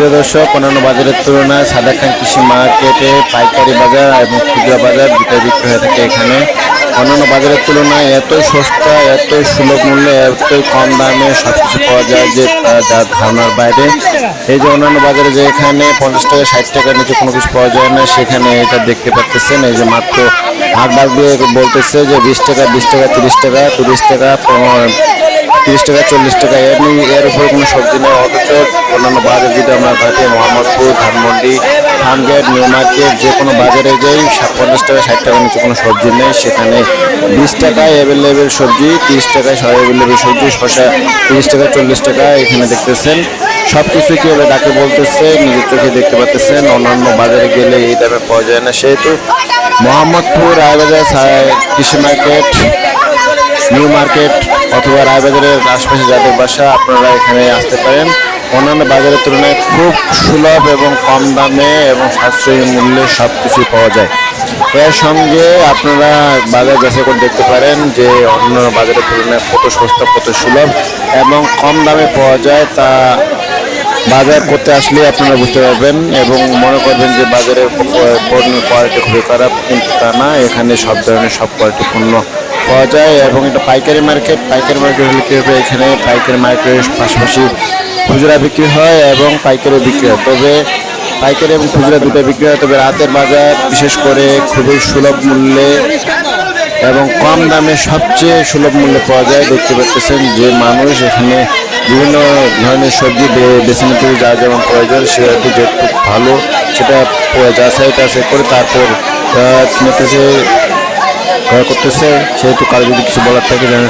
প্রিয় দর্শক, অন্যান্য বাজারের তুলনায় সাদাখান কৃষি মার্কেটে পাইকারি বাজার এবং খুচরা বাজার দুটাই বিক্রি হয়ে থাকে এখানে। অন্যান্য বাজারের তুলনায় এত সস্তা, এত সুলভ মূল্যে এতই কম দামে সব কিছু পাওয়া যায় যে যার ধারণার বাইরে। এই যে অন্যান্য বাজারে যে এখানে পঞ্চাশ টাকা ষাট টাকার নিচে কোনো কিছু পাওয়া যায় না, সেখানে এটা দেখতে পাচ্ছেন। এই যে মাত্র হাট ডাক দিয়ে বলতেছে যে বিশ টাকা বিশ টাকা, তিরিশ টাকা তিরিশ টাকা তিরিশ টাকা, চল্লিশ টাকা এর নি- এর উপরে কোনো সবজি নেই, অথচ অন্যান্য বাজার যদি আমরা ঘাটে মোহাম্মদপুর, ধানমন্ডি খানগেট নিউ মার্কেট যে কোনো বাজারে যাই পঞ্চাশ টাকা, ষাট টাকার নিচে কোনো সবজি নেই। সেখানে বিশ টাকায় অ্যাভেলেবেল সবজি, তিরিশ টাকায় অ্যাভেলেবেল সবজি, শসা তিরিশ টাকা, চল্লিশ টাকা, এখানে দেখতেছেন। সব কিছু কীভাবে ডাকে বলতেছে, নিজের চোখে দেখতে পাচ্ছেন। অন্যান্য বাজারে গেলে এই দামে পাওয়া যায় না সেহেতু। মোহাম্মদপুর, রায়বাজার কৃষি মার্কেট, নিউ মার্কেট অথবা রায়বাজারের আশপাশে যাদের বাসা, আপনারা এখানে আসতে পারেন। অন্যান্য বাজারের তুলনায় খুব সুলভ এবং কম দামে এবং সাশ্রয়ী মূল্যে সব কিছুই পাওয়া যায়। এর সঙ্গে আপনারা বাজার যাচাই করে দেখতে পারেন যে অন্য বাজারের তুলনায় কত সস্তা, কত সুলভ এবং কম দামে পাওয়া যায় তা বাজার করতে আসলে আপনারা বুঝতে পারবেন এবং মনে করবেন যে বাজারের পণ্যের কোয়ালিটি খুবই খারাপ, কিন্তু তা না, এখানে সব ধরনের সব কোয়ালিটি পণ্য পাওয়া যায় এবং এটা পাইকারি মার্কেট। পাইকারি মার্কেট হলে কী হবে? এখানে পাইকারি মার্কেটের পাশাপাশি খুচরা বিক্রি হয় এবং পাইকারি বিক্রি হয়। তবে পাইকারি এবং খুচরা দুটো বিক্রি হয়। তবে রাতের বাজার বিশেষ করে খুবই সুলভ মূল্যে এবং কম দামে সবচেয়ে সুলভ মূল্যে পাওয়া যায়। দেখতে পাচ্ছেন যে মানুষ এখানে বিভিন্ন ধরনের সবজি বেছে নিতে যা যেমন প্রয়োজন সেটি যে খুব ভালো সেটা যাচাই টাচাই করে তারপর কিনতেছে। করতেছে সেহেতু কারও যদি কিছু বলার থাকে যেন